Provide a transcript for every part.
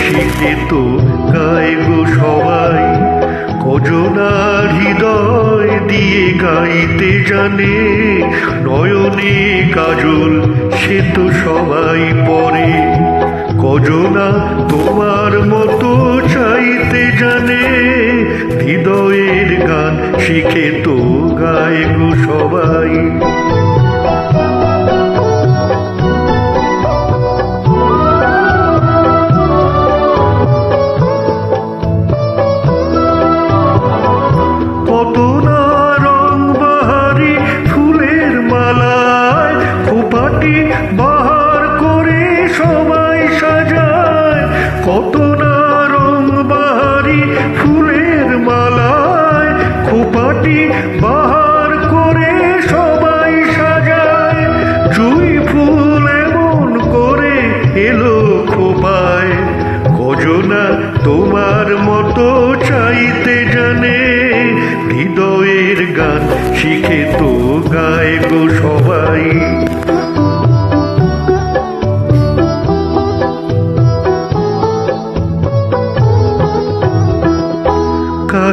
শিখে তো গায় সবাই, কজনার হৃদয় দিয়ে গাইতে জানে, নয়নে কাজল সে তো সবাই পরে। কজনা তোমার মতো চাইতে জানে, হৃদয়ের গান শিখে তো গায় গো সবাই। বাহার করে সবাই সাজায়। কত না রং বাহারি ফুলের মালায়। খোপাটি বাহার করে সবাই সাজায়। জুই ফুল এমন করে এলো খোপায়। কজনা তোমার মতো চাইতে জানে। হৃদয়ের গান শিখে তো গায় সবাই।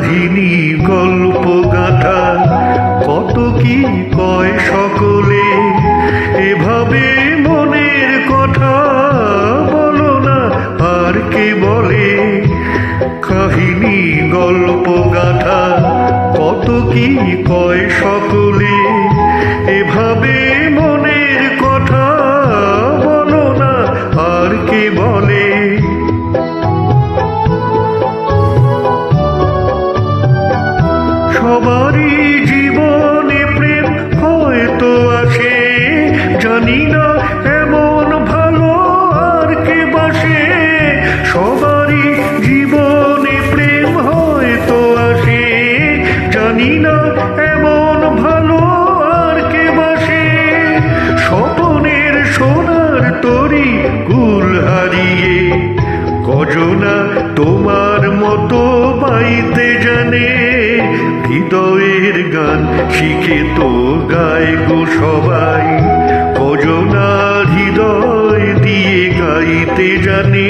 কাহিনী, গল্প, গাথা, কত কি কয় সকলে? এভাবে মনের কথা বলো না, আর কে বলে? কাহিনী, গল্প, গাথা, কত কি কয় সকলে? সবারই জীবনে প্রেম হয়তো আসে। জানি না এমন ভালো আর কে বাসে। স্বপনের সোনার তরি কুল হারিয়ে কজনা তোমার মতো বাইতে জানে। হৃদয়ের গান শিখে তো গায় গো সবাই। বলতে জানে,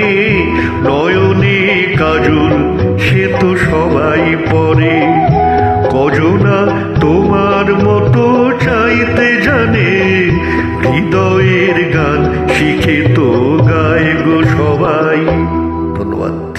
নয়নে কাজল, সে তো সবাই পরে। কজনা তোমার মতো চাইতে জানে, হৃদয়ের গান শিখে তো গায় গো সবাই। ধন্যবাদ।